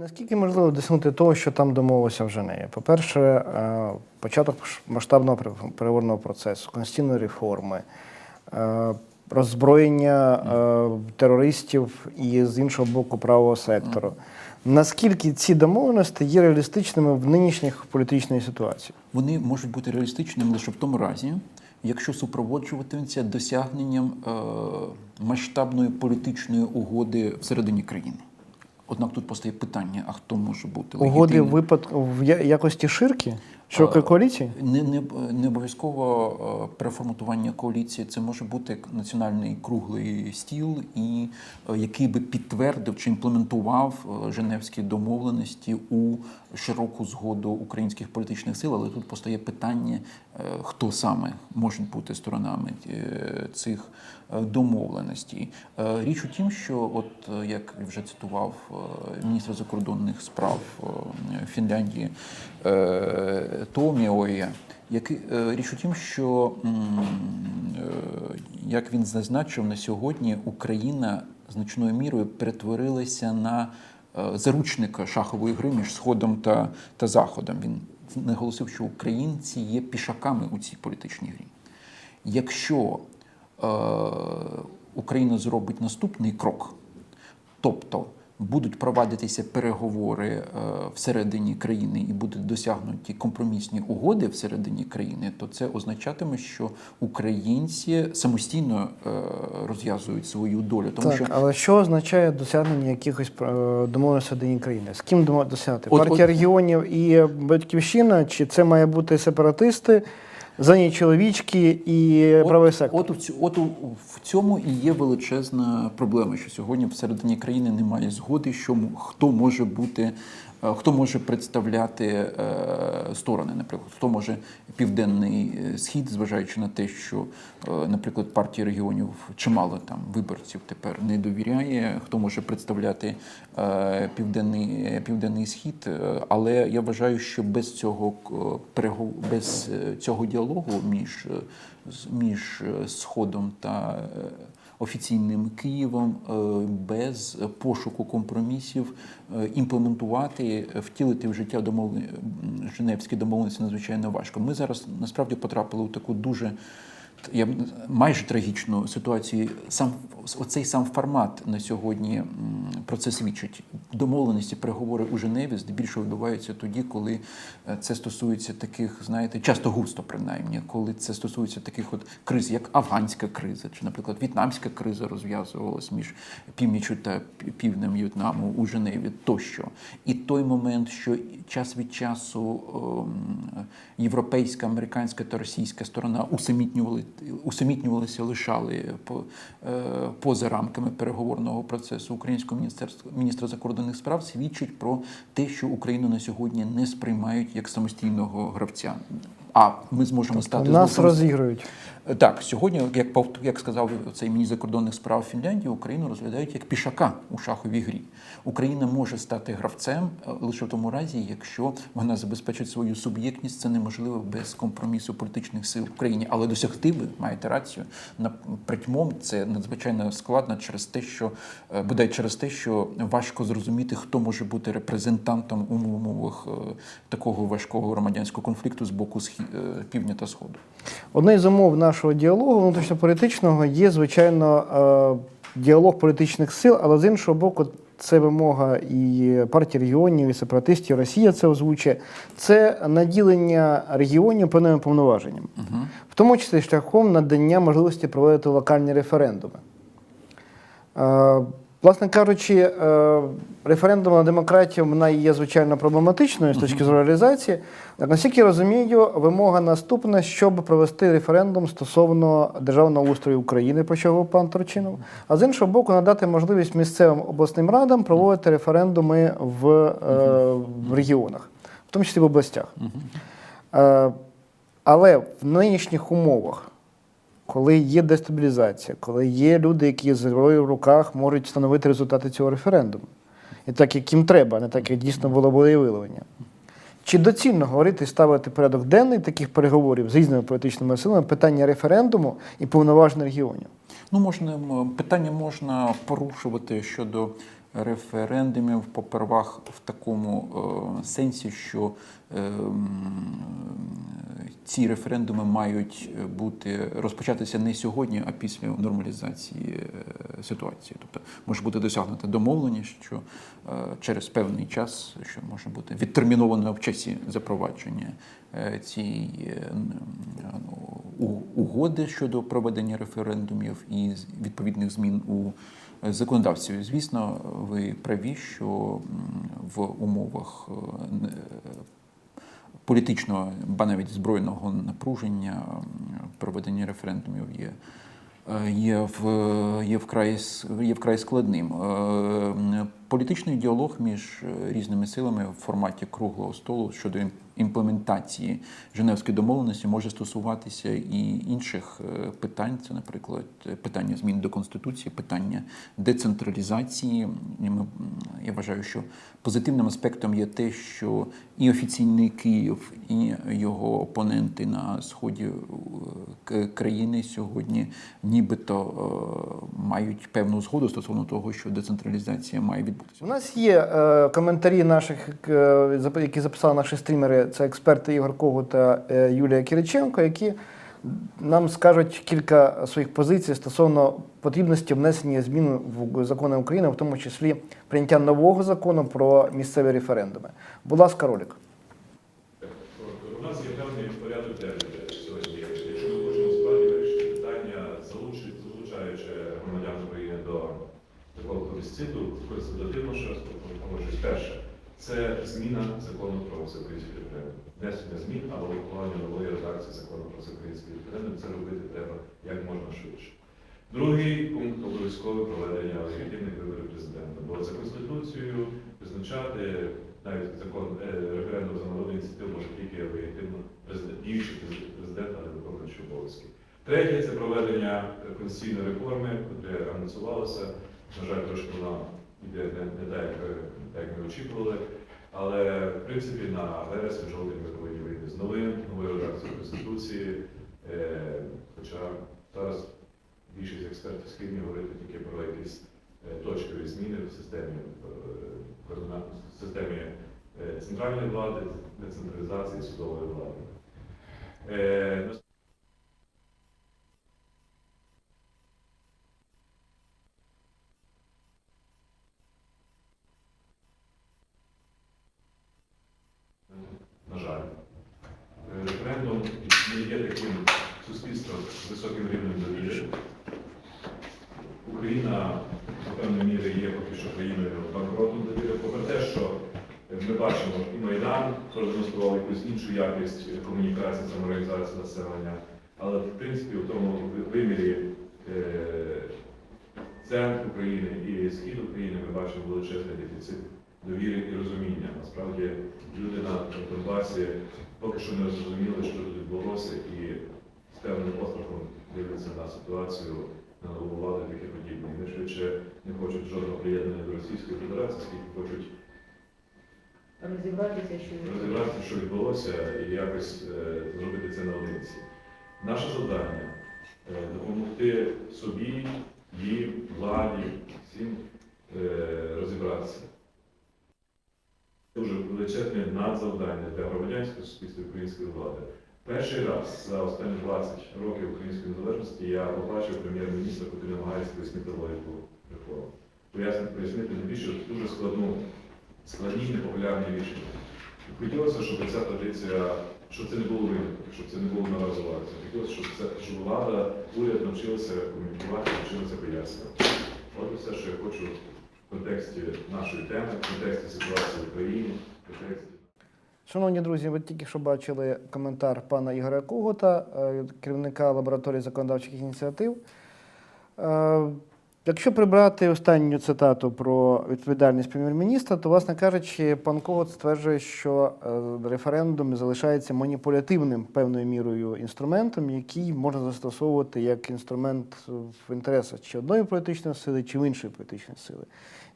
Наскільки можливо досягнути того, що там домовилося в Женеві? По-перше, е, початок масштабного пере- переговорного процесу, конституційної реформи, е, роззброєння е, терористів і з іншого боку правого сектору. Наскільки ці домовленості є реалістичними в нинішніх політичній ситуації? Вони можуть бути реалістичними лише в тому разі, якщо супроводжуватимуться досягненням масштабної політичної угоди всередині країни. Однак тут постає питання: а хто може бути Угоди легітимним? випадку в якості ширки? Широкої Е, коаліції? Не, не, не обов'язково е, переформатування коаліції. Це може бути національний круглий стіл, і е, який би підтвердив чи імплементував е, Женевські домовленості у широку згоду українських політичних сил. Але тут постає питання, хто саме можуть бути сторонами цих домовленостей. Річ у тім, що, от як вже цитував міністр закордонних справ Фінляндії Томіоя, який е, річ у тім, що е, як він зазначив на сьогодні, Україна значною мірою перетворилася на е, заручника шахової гри між сходом та, та заходом. Він наголосив, що українці є пішаками у цій політичній грі. Якщо е, Україна зробить наступний крок, тобто будуть провадитися переговори е, всередині країни і будуть досягнуті компромісні угоди всередині країни, то це означатиме, що українці самостійно е, розв'язують свою долю, тому Так, що але що означає досягнення якихось е, домовленостей однієї країни? З ким досягти? Партія от- регіонів і Батьківщина, чи це має бути сепаратисти, зайні чоловічки і правий сектор? От, ць- от в цьому і є величезна проблема, що сьогодні всередині країни немає згоди, що хто може бути, е, хто може представляти е, сторони, наприклад, хто може південний е, схід, зважаючи на те, що, е, наприклад, партія регіонів чимало там виборців тепер не довіряє, хто може представляти е, південний, південний схід. Е, Але я вважаю, що без цього без е, цього діалогу між, е, між е, Сходом та е, офіційним Києвом без пошуку компромісів імплементувати, втілити в життя домовлення Женевські домовленості надзвичайно важко. Ми зараз насправді потрапили у таку дуже я майже трагічну ситуацію. Сам оцей сам формат на сьогодні про це свідчить. Домовленості, переговори у Женеві здебільшого відбуваються тоді, коли е, це стосується таких, знаєте, часто густо принаймні, коли це стосується таких от криз, як афганська криза, чи, наприклад, в'єтнамська криза розв'язувалась між північю та пі- півднем В'єтнаму у Женеві тощо. І той момент, що час від часу європейська, американська та російська сторона усамітнювали, усамітнювалися, лишали по, е, поза рамками переговорного процесу українського міністерства міністра закордонних справ, свідчить про те, що Україну на сьогодні не сприймають як самостійного гравця. А ми зможемо стати Нас знову розігрують. так, сьогодні, як як сказав цей міністр закордонних справ Фінляндії, Україну розглядають як пішака у шаховій грі. Україна може стати гравцем е, лише в тому разі, якщо вона забезпечить свою суб'єктність. Це неможливо без компромісу політичних сил в Україні. Але досягти ви маєте рацію на притьмом це надзвичайно складно через те, що е, бодай через те, що важко зрозуміти, хто може бути репрезентантом у умовах е, такого важкого громадянського конфлікту з боку схі- е, півдня та сходу. Одне з умов нашого діалогу внутрішньополітичного є, звичайно, е, діалог політичних сил, але з іншого боку, це вимога і партії регіонів, і сепаратистів. Росія це озвучує. Це наділення регіонів певними повноваженнями, в тому числі шляхом надання можливості проводити локальні референдуми. Власне кажучи, е, референдум на демократію вона є звичайно проблематичною з точки зору реалізації. Наскільки я розумію, вимога наступна, щоб провести референдум стосовно державного устрою України, про що говорив пан Турчинов, а з іншого боку, надати можливість місцевим обласним радам проводити референдуми в, е, в регіонах, в тому числі в областях. Е, але в нинішніх умовах коли є дестабілізація, коли є люди, які з зброєю в руках можуть встановити результати цього референдуму. І так, як їм треба, а не так, як дійсно було волевиявлення. Чи доцільно говорити ставити порядок денний таких переговорів з різними політичними силами питання референдуму і повноважень регіонів? Ну, можна питання можна порушувати щодо референдумів попервах в такому е, сенсі, що е, ці референдуми мають бути розпочатися не сьогодні, а після нормалізації е, ситуації. Тобто може бути досягнута домовленість, що е, через певний час, що може бути відтерміновано в часі запровадження е, цієї е, ну, угоди щодо проведення референдумів і відповідних змін у е, законодавстві. Звісно, ви праві, що в умовах е, політичного, ба навіть збройного напруження проведення референдумів є. е, Є в є вкрай є вкрай складним. Політичний діалог між е, різними силами в форматі круглого столу щодо імплементації Женевської домовленості може стосуватися і інших е, питань. Це, наприклад, питання змін до конституції, питання децентралізації. Я вважаю, що позитивним аспектом є те, що і офіційний Київ, і його опоненти на сході е, країни сьогодні нібито мають певну згоду стосовно того, що децентралізація має відбутися. У нас є е, коментарі наших, е, які записали наші стрімери. Це експерти Ігор Кого та е, Юлія Кириченко, які нам скажуть кілька своїх позицій стосовно потрібності внесення змін в закони України, в тому числі прийняття нового закону про місцеві референдуми. Будь ласка, ролик. У нас є певний порядок денний сьогодні. Якщо ми хочемо справді вирішити питання, залучи- залучаючи громадян України до такого плебісциту, консультативно, що погоджуюсь. Перше, це зміна закону про всеукраїнський референдум. Внесення змін або виконання нової редакції закону про всеукраїнський референдум. Це робити треба як можна швидше. Другий пункт обов'язкове проведення легітимних виборів президента. Бо за конституцією визначати навіть закон е, референдум за народну ініціативу може тільки легітимно діючий президент, президент, а не виконуючий обов'язки. Третє це проведення конституційної реформи, яке анонсувалося. На жаль, трошки вона йде не, не так, е, як ми очікували. Але в принципі на вересень жовтень ми повинні вийти з новим, новою редакцією Конституції. Е, хоча зараз більшість експертів схильні говорити тільки про якісь е, точкові зміни в системі е, в системі центральної влади, децентралізації судової влади. Е, ну, На жаль, Е, референдум не є таким суспільством з високим рівнем довіри. Україна до певної міри є поки що країною банкротом довіри, попри те, що ми бачимо і Майдан продемонстрував якусь іншу якість комунікації, самоорганізації населення, але в принципі в тому вимірі е, центр України і схід України ми бачимо величезний дефіцит довіри і розуміння. Насправді люди на Донбасі поки що не зрозуміли, що тут відбулося, і з певним острахом дивляться на ситуацію на нову владу і таке подібне. І Вони швидше не хочуть жодного приєднання до Російської Федерації, скільки хочуть розібратися, що розібратися, що відбулося, і якось е, зробити це наодинці. Наше завдання е, допомогти собі, їм, владі, всім е, розібратися. Дуже величезне надзавдання для громадянського суспільства української влади. Перший раз за останні 20 років української незалежності я побачив прем'єр-міністра, який намагається пояснити логіку реформ. Пояснити, пояснити найбільше дуже складну, складні непопулярні рішення. Хотілося, щоб ця традиція, щоб це не було винятком, щоб це не було наразувати. Хотілося, щоб це щоб влада, уряд навчилися комунікувати, навчилися пояснювати. От і все, що я хочу в контексті нашої теми, в контексті ситуації в Україні, в контексті. Шановні друзі, ви тільки що бачили коментар пана Ігоря Когута, е, керівника лабораторії законодавчих ініціатив. Е, Якщо прибрати останню цитату про відповідальність прем'єр-міністра, то, власне кажучи, пан Когут стверджує, що е, референдум залишається маніпулятивним певною мірою інструментом, який можна застосовувати як інструмент в інтересах чи одної політичної сили, чи в іншої політичної сили.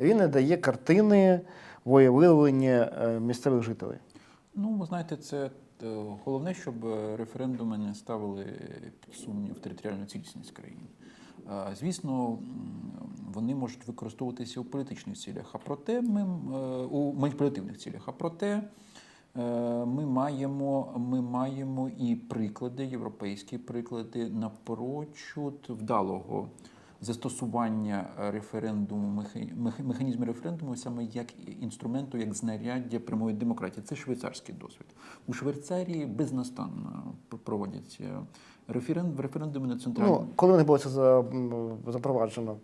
Він не дає картини воєвиявлення е, місцевих жителей. Ну, ви знаєте, це е, головне, щоб е, референдуми не ставили під сумнів територіальну цілісність країни. Звісно, вони можуть використовуватися у політичних цілях, а проте ми у маніпулятивних цілях. А проте ми маємо, ми маємо і приклади, європейські приклади напрочуд вдалого застосування референдуму, меха- меха- механізму референдуму саме як інструменту, як знаряддя прямої демократії. Це швейцарський досвід. У Швейцарії безнастанно проводяться референдум, референдуми на центральному. Ну, коли не було це за, запроваджено?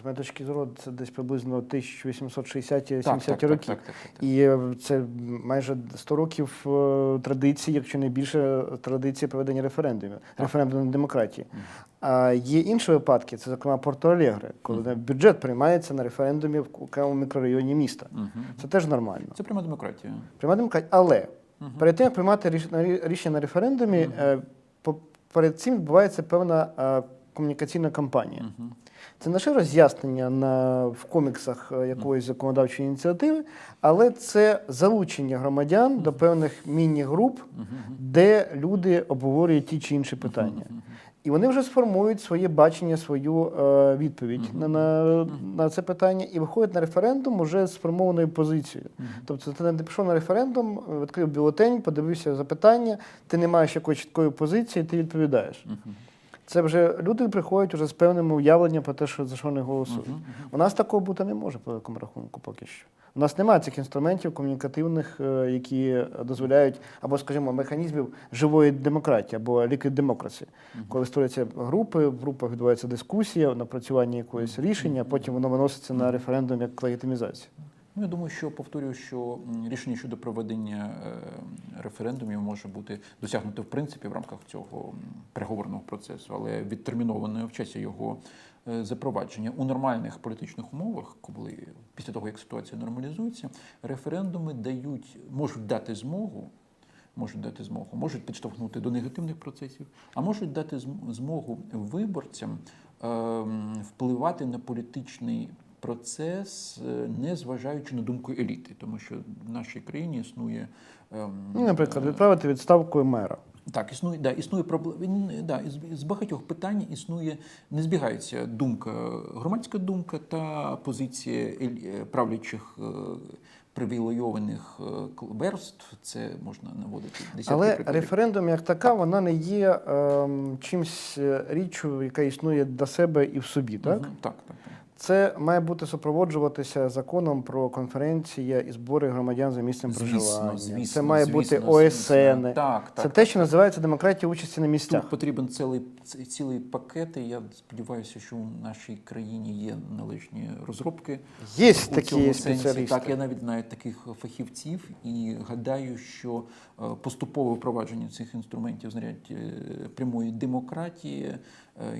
З моєї точки зору, це десь приблизно 1860-70 роки. Так, так, так, так. І е, це майже 100 років е, традиції, якщо не більше традиції проведення референдумів, референдумної демократії. А є інші випадки, це, зокрема, Порто-Алегре, коли бюджет приймається на референдумі в окремому мікрорайоні міста. Мгм. Це теж нормально. Це пряма демократія. Приймати демократію. Але перед тим, як приймати рішення на референдумі, е, по- перед цим відбувається певна е, комунікаційна кампанія. Мгм. Це не лише роз'яснення на, в коміксах е, якоїсь законодавчої ініціативи, але це залучення громадян до певних міні-груп, де люди обговорюють ті чи інші питання. І вони вже сформують своє бачення, свою е, відповідь на, на, на це питання і виходять на референдум уже з сформованою позицією. Тобто ти не пішов на референдум, відкрив бюлетень, подивився запитання, ти не маєш якоїсь чіткої позиції, ти відповідаєш. Це вже люди приходять уже з певним уявленням про те, що за що вони голосують. У нас такого бути не може по великому рахунку поки що. У нас немає цих інструментів комунікативних, е, які дозволяють, або, скажімо, механізмів живої демократії, або liquid democracy. Коли створюються групи, в групах відбувається дискусія, напрацювання якогось рішення, потім воно виноситься на референдум як легітимізація. Ну, я думаю, що повторюю, що рішення щодо проведення е, референдумів може бути досягнуто в принципі в рамках цього переговорного процесу, але відтерміновано в часі його е, запровадження у нормальних політичних умовах, коли після того як ситуація нормалізується, референдуми дають можуть дати змогу. Можуть дати змогу, можуть підштовхнути до негативних процесів, а можуть дати змогу виборцям ем, впливати на політичний процес, е, не зважаючи на думку еліти, тому що в нашій країні існує ем, Ну, наприклад, відправити відставкою мера. так, існує, да, існує проблема. Да, з багатьох питань існує, не збігається думка, громадська думка та позиція е, правлячих е, привілейованих е, верств. Це можна наводити десятки Але прикладів. референдум як така, вона не є ем, чимсь е, річчю, яка існує до себе і в собі. Так? Мгм, так, так, так. Це має бути супроводжуватися законом про конференції і збори громадян за місцем Звісно, проживання. звісно, це має звісно, бути. ОСН. Так, це так, те, що називається демократія участі на місцях. Тут потрібен цілий, цілий пакет, і я сподіваюся, що у нашій країні є належні розробки. Є у такі спеціалісти. Так, я навіть знаю таких фахівців і гадаю, що е, поступове впровадження цих інструментів знарядь е, прямої демократії,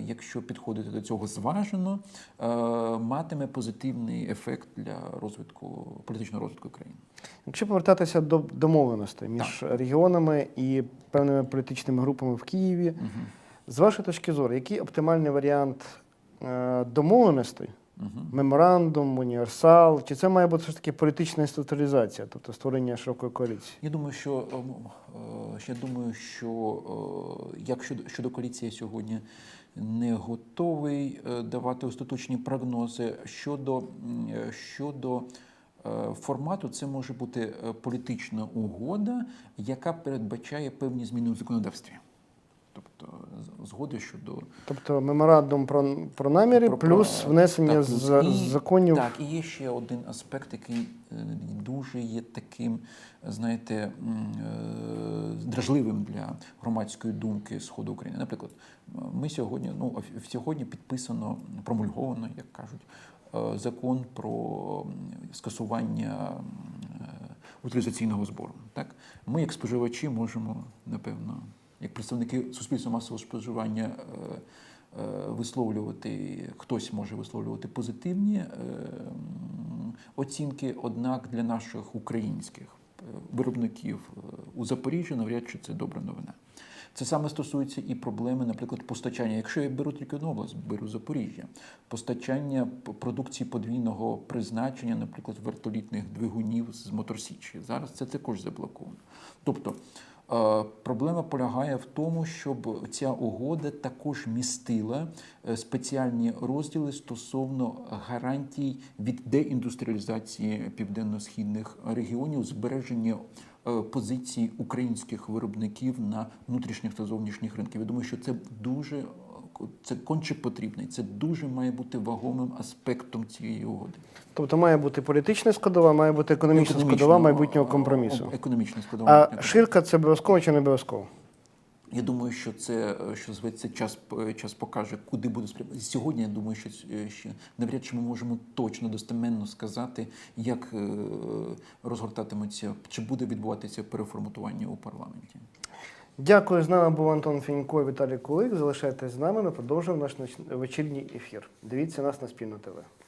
якщо підходити до цього зважено, е, матиме позитивний ефект для розвитку політичного розвитку країни. Якщо повертатися до домовленостей між регіонами і певними політичними групами в Києві, з вашої точки зору, який оптимальний варіант е, домовленостей? Меморандум, універсал, чи це має бути все ж таки політична інституалізація, тобто створення широкої коаліції? Я думаю, що ем, е, я думаю, що е, як щодо, щодо коаліції сьогодні не готовий е, давати остаточні прогнози щодо, е, щодо е, формату, це може бути е, політична угода, яка передбачає певні зміни у законодавстві. Згоди щодо Тобто меморандум про, про наміри Про- плюс про- внесення так, з, І- законів. Так, і є ще один аспект, який е, дуже є таким, знаєте, е, дражливим для громадської думки Сходу України. Наприклад, ми сьогодні, ну сьогодні підписано, промульговано, як кажуть, е, закон про скасування утилізаційного збору. Так, ми, як споживачі, можемо напевно, як представники суспільства масового споживання. е, е, Висловлювати хтось може висловлювати позитивні е, оцінки, однак для наших українських виробників у Запоріжжі навряд чи це добра новина. Це саме стосується і проблеми, наприклад, постачання. Якщо я беру тільки одну область, беру Запоріжжя, постачання продукції подвійного призначення, наприклад, вертолітних двигунів з моторсічі. Зараз це також заблоковано. Тобто Проблема полягає в тому, щоб ця угода також містила е, спеціальні розділи стосовно гарантій від деіндустріалізації південно-східних регіонів, збереження е, позицій українських виробників на внутрішніх та зовнішніх ринках. Я думаю, що це дуже е, це конче потрібно, і це дуже має бути вагомим аспектом цієї угоди. Тобто має бути політична складова, має бути економічна складова майбутнього компромісу. Економічна складова. А ширка це обов'язково чи не обов'язково? Я думаю, що це що зветься час час покаже, куди буде спрям... Сьогодні. Я думаю, що е, ще навряд чи ми можемо точно достеменно сказати, як е, розгортатиметься, чи буде відбуватися переформатування у парламенті. Дякую. З нами був Антон Фінько і Віталій Кулик. Залишайтесь з нами. Ми продовжуємо наш вечірній ефір. Дивіться нас на спільно ТВ.